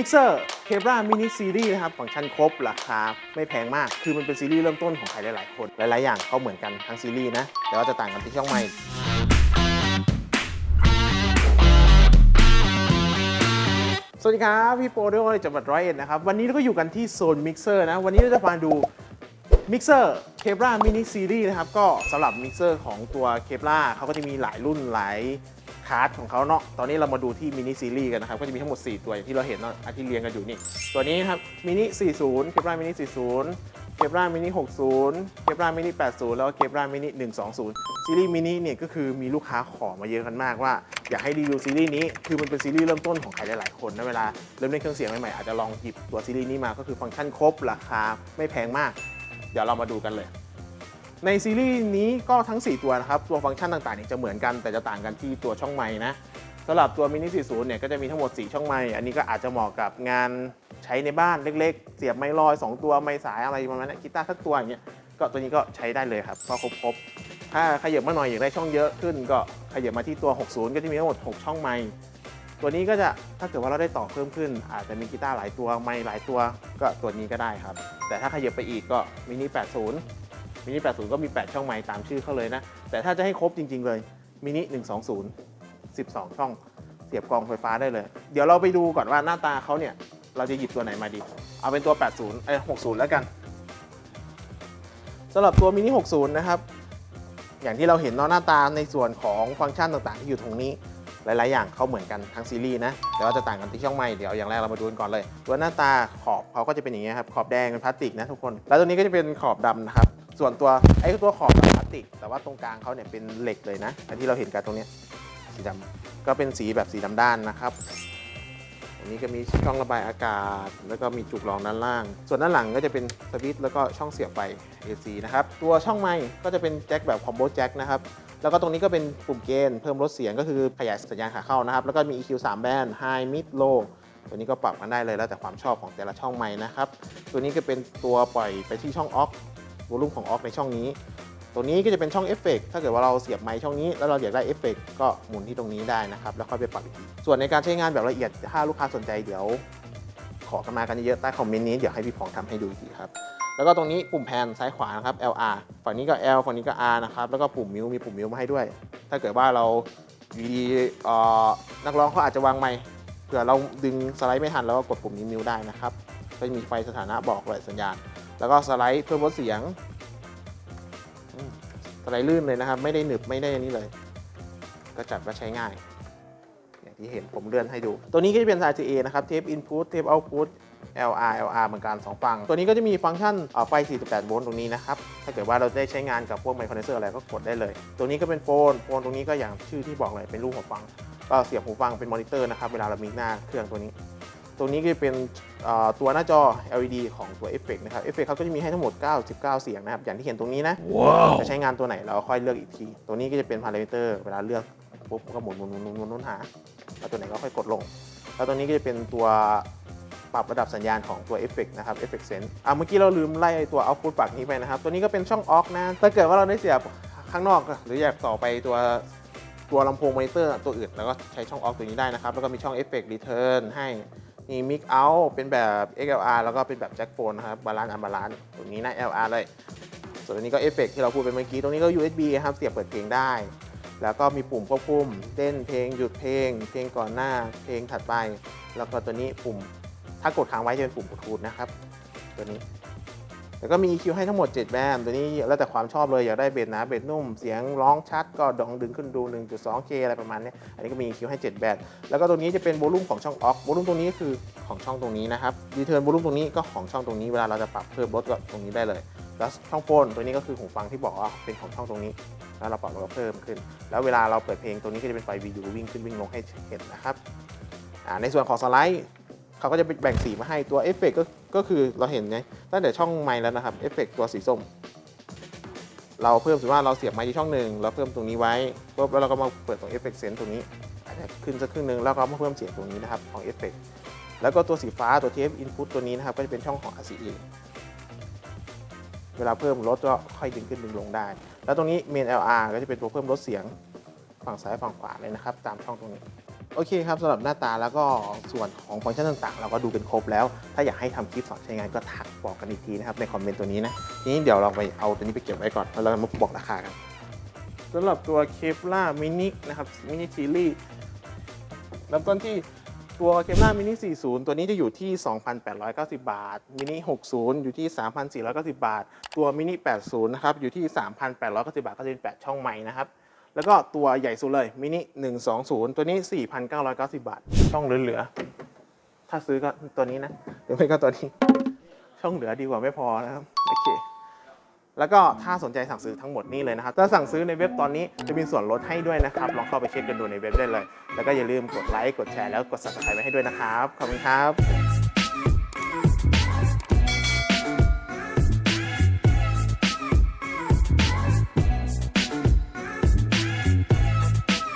มิกเซอร์เคปรามินิซีรีส์นะครับฟังก์ชันครบราคาไม่แพงมาก คือมันเป็นซีรีส์เริ่มต้นของใครหลาย ๆ คน หลาย ๆ อย่างเขาเหมือนกันทั้งซีรีส์นะ แต่ว่าจะต่างกันที่ช่องไมค์สวัสดีครับ พี่โปโดในจังหวัดร้อยเอ็ดนะครับ วันนี้เราก็อยู่กันที่โซนมิกเซอร์นะ วันนี้เราจะมาดูมิกเซอร์เคปรามินิซีรีส์นะครับ ก็สำหรับมิกเซอร์ของตัวเคปราเขาก็จะมีหลายรุ่นหลาย คาร์ดของเขาเนาะตอนนี้เรามาดูที่มินิซีรีส์กันนะครับ ก็จะมีทั้งหมด 4 ตัวอย่างที่เราเห็นเนาะอันที่เรียงกันอยู่นี่ ตัวนี้ครับมินิ 40 เคปรามินิ 40 เคปรามินิ 60 เคปรามินิ 80 แล้วก็เคปรามินิ 120 ซีรีส์มินิเนี่ยก็คือมีลูกค้าขอมาเยอะกันมากว่า อยากให้รีวิวซีรีส์นี้คือมันเป็นซีรีส์เริ่มต้นของใครหลายๆคนนะเวลาเริ่มเล่นเครื่องเสียงใหม่ๆอาจจะลองหยิบตัวซีรีส์นี้มาก็คือฟังก์ชันครบราคาไม่แพงมาก เดี๋ยวเรามาดูกันเลย ในซีรีส์นี้ก็ทั้ง 4 ตัวนะครับตัวฟังก์ชันต่างๆเนี่ยจะเหมือนกันแต่จะต่างกันที่ตัวช่องไม้นะสำหรับตัวมินิ40เนี่ยก็จะมีทั้งหมด 4 ช่องไม้อันนี้ก็อาจจะเหมาะกับงานใช้ในบ้านเล็กๆ เสียบไม้ลอย 2 ตัวไม้สายอะไรประมาณนั้นกีตาร์สักตัวอย่างเงี้ยก็ตัวนี้ก็ใช้ได้เลยครับก็ครบๆถ้าขยับมาหน่อยอยากได้ช่องเยอะขึ้น ก็ขยับมาที่ตัว 60 ก็จะมีทั้งหมด 6 ช่องไม้ตัวนี้ก็จะถ้าเกิดว่าเราได้ต่อเพิ่มขึ้น อาจจะมีกีตาร์หลายตัวไม้หลายตัว ก็ตัวนี้ก็ได้ครับ แต่ถ้าขยับไปอีกก็มินิ80 มินิ80 ก็มี 8 ช่องไม้ตามชื่อเขาเลยนะ แต่ถ้าจะให้ครบจริง ๆ เลยมินิ120 12 ช่องเสียบกองไฟฟ้าได้เลย เดี๋ยวเราไปดูก่อนว่าหน้าตาเขาเนี่ย เราจะหยิบตัวไหนมาดี เอาเป็นตัว 80เอ้ย60 แล้วกันสำหรับตัวมินิ60 นะครับ อย่างที่เราเห็นเนาะหน้าตาในส่วนของฟังก์ชันต่างๆ ที่อยู่ตรงนี้หลาย ๆ อย่างเขาเหมือนกันทั้งซีรีส์นะ แต่ว่าจะต่างกันที่ช่องไม้เดี๋ยวอย่างแรกเรามาดูกันก่อนเลย ตัวหน้าตาขอบเขาก็จะเป็นอย่างนี้ครับ ขอบแดงเป็นพลาสติกนะทุกคน แล้วตัวนี้ก็จะเป็นขอบดำนะครับ ส่วนตัวไอ้ตัวขอบเป็นพลาสติก แต่ว่าตรงกลางเขาเนี่ยเป็นเหล็กเลยนะอันที่เราเห็นกันตรงเนี้ยสีดำก็เป็นสีแบบสีดำด้านนะครับ อันนี้ก็มีช่องระบายอากาศ แล้วก็มีจุกรองด้านล่าง ส่วนด้านหลังก็จะเป็นสวิตช์แล้วก็ช่องเสียบไฟ AC นะครับ ตัวช่องไมค์ก็จะเป็นแจ็คแบบคอมโบแจ็คนะครับ แล้วก็ตรงนี้ก็เป็นปุ่มเกณฑ์เพิ่มลดเสียงก็คือขยายสัญญาณขาเข้านะครับ แล้วก็มี EQ 3 แบนด์ High Mid Low ตัวนี้ก็ปรับกันได้เลยแล้วแต่ความชอบของแต่ละช่องไมค์นะครับ ตัวนี้ก็เป็นตัวปล่อยไปที่ช่องออฟ วอลุ่มของออฟในช่องนี้ ตัวนี้ก็จะเป็นช่องเอฟเฟกถ้าเกิดว่าเราเสียบไมค์ช่องนี้แล้วเราอยากได้เอฟเฟกก็หมุนที่ตรงนี้ได้นะครับ แล้วค่อยไปปรับอีกทีส่วนในการใช้งานแบบละเอียดถ้าลูกค้าสนใจเดี๋ยว ขอกันมากันเยอะๆใต้คอมเมนต์นี้เดี๋ยวให้พี่พองทำให้ดูอีกทีครับแล้วก็ตรงนี้ปุ่มแพนซ้ายขวานะครับ LR ฝั่งนี้ก็ L ฝั่งนี้ก็ R นะครับ แล้วก็ปุ่มมิวมีปุ่มมิวมาให้ด้วย ถ้าเกิดว่าเราอยู่ดีอ่อนักร้องเขาอาจจะวางไมค์เผื่อเราดึงสไลด์ไม่ทันแล้วก็กดปุ่มนี้มิวได้นะครับ ก็จะมีไฟสถานะบอกเลยสัญญาณ แล้วก็สไลด์เพิ่มลดเสียงสไลด์ลื่นเลยนะครับ ไม่ได้หนึบไม่ได้อันนี้เลย ก็จัดว่าใช้ง่าย อย่างที่เห็นผมเลื่อนให้ดู ตัวนี้ก็จะเป็นสาย TA นะครับเทป input เทป output LR LR เหมือนกัน2ฝั่ง ตัวนี้ก็จะมีฟังก์ชันเอ่อไฟ 48 โวลต์ตรงนี้นะครับ ถ้าเกิดว่าเราได้ใช้งานกับพวกไมโครเนเซอร์อะไรก็กดได้เลย ตัวนี้ก็เป็นโฟน โฟนตรงนี้ก็อย่างชื่อที่บอกเลยเป็นรูปหูฟัง ก็เสียบหูฟังเป็นมอนิเตอร์นะครับ เวลาเรามีหน้าเครื่องตัวนี้ ตรงนี้ก็จะเป็นเอ่อตัวหน้าจอ LED ของตัวเอฟเฟกนะครับเอฟเฟกเขาก็จะมีให้ทั้งหมด 99 เสียงนะครับ อย่างที่เห็นตรงนี้นะจะใช้งานตัวไหนเราค่อยเลือกอีกที ตัวนี้ก็จะเป็นพารามิเตอร์เวลาเลือกปุ๊บก็หมุนหมุนหมุนหมุนหมุนหมุนหาแล้วตัวไหนก็ค่อยกดลง แล้วตัวนี้ก็จะเป็นตัวปรับระดับสัญญาณของตัวเอฟเฟกนะครับเอฟเฟกเซนอะเมื่อกี้เราลืมไล่ตัวเอา t ุ t ฝั่งนี้ไปนะครับ ตัวนี้ก็เป็นช่องออกนะ ถ้าเกิดว่าเราได้เสียบข้างนอกหรืออยากต่อไปตัวตัวลำโพงมอนิเตอร์ตัวอื่น แล้วก็ใช้ช่องออกตัวนี้ได้นะครับ แล้วก็มีช่องเอฟเฟกรีเทิร์นให้ มีมิกเอาเป็นแบบ XLR แล้วก็เป็นแบบแจ็คโฟนนะครับบาลานซ์อันบาลานซ์ตรงนี้นะ LR เลย ส่วนอันนี้ก็เอฟเฟกที่เราพูดไปเมื่อกี้ตรงนี้ก็ USB ครับเสียบเปิดเพลงได้ แล้วก็มีปุ่มควบคุมเต้นเพลงหยุดเพลง เพลงก่อนหน้าเพลงถัดไป แล้วก็ตัวนี้ปุ่มถ้ากดค้างไว้จะเป็นปุ่มบลูทูธนะครับ ตัวนี้ แล้วก็มี EQ ให้ทั้งหมด 7 แบนตัวนี้แล้วแต่ความชอบเลย อยากได้เบสหนาเบสนุ่ม เสียงร้องชัดก็ดองดึงขึ้นดู 1.2K อะไรประมาณนี้ อันนี้ก็มี EQ ให้ 7 แบนแล้วก็ตัวนี้จะเป็นโวลูมของช่องออกโวลูมตรงนี้คือของช่องตรงนี้นะครับรีเทิร์นโวลูมตรงนี้ก็ของช่องตรงนี้เวลาเราจะปรับเพิ่มลดก็ตรงนี้ได้เลย แล้วช่องโฟนตัวนี้ก็คือหูฟังที่บอกว่าเป็นของช่องตรงนี้แล้วเราปรับลดก็เพิ่มขึ้น แล้วเวลาเราเปิดเพลงตัวนี้ก็จะเป็นไฟ VU วิ่งขึ้นวิ่งลงให้เห็นนะครับในส่วนของสไลด์ เขาก็จะแบ่งสีมาให้ตัวเอฟเฟกก็ก็คือเราเห็นไงตั้งแต่ช่องไมค์แล้วนะครับเอฟเฟกตัวสีส้ม เราเพิ่มสมมติว่าเราเสียบไมค์ที่ช่องหนึ่งเราเพิ่มตรงนี้ไว้ปุ๊บแล้วเราก็มาเปิดตรงเอฟเฟกเซนตรงนี้อาจจะขึ้นสักครึ่งหนึ่งแล้วก็มาเพิ่มเสียงตรงนี้นะครับของเอฟเฟกแล้วก็ตัวสีฟ้าตัว TF input ตัวนี้นะครับก็จะเป็นช่องของ RCA เวลาเพิ่มลดก็ค่อยดึงขึ้นดึงลงได้ แล้วตรงนี้ main LR ก็จะเป็นตัวเพิ่มลดเสียงฝั่งซ้ายฝั่งขวาเลยนะครับ ตามช่องตรงนี้ โอเคครับสำหรับหน้าตาแล้วก็ส่วนของฟังก์ชันต่างๆ เราก็ดูกันครบแล้ว ถ้าอยากให้ทำคลิปสอนใช้งานก็ทักบอกกันอีกทีนะครับในคอมเมนต์ตัวนี้นะทีนี้เดี๋ยวเราไปเอาตัวนี้ไปเก็บไว้ก่อนแล้วเรามาบอกราคากันสำหรับตัวเคปล่ามินินะครับมินิทีรีเริ่มต้นที่ตัวเคปล่ามินิ 40 ตัวนี้จะอยู่ที่ 2,890 บาท มินิ 60 อยู่ที่ 3,490 บาท ตัวมินิ 80 นะครับ อยู่ที่ 3,890 บาทก็จะเป็น8ช่องไม้นะครับ แล้วก็ตัวใหญ่สุดเลยมินิ120 ตัวนี้ 4,990 บาท ช่องเหลือๆถ้าซื้อก็ตัวนี้นะหรือไม่ก็ตัวนี้ ช่องเหลือดีกว่าไม่พอนะครับโอเคแล้วก็ถ้าสนใจสั่งซื้อทั้งหมดนี่เลยนะครับ ถ้าสั่งซื้อในเว็บตอนนี้จะมีส่วนลดให้ด้วยนะครับ ลองเข้าไปเช็คกันดูในเว็บได้เลย แล้วก็อย่าลืมกดไลค์ กดแชร์แล้วกด subscribe ไว้ให้ด้วยนะครับ ขอบคุณครับ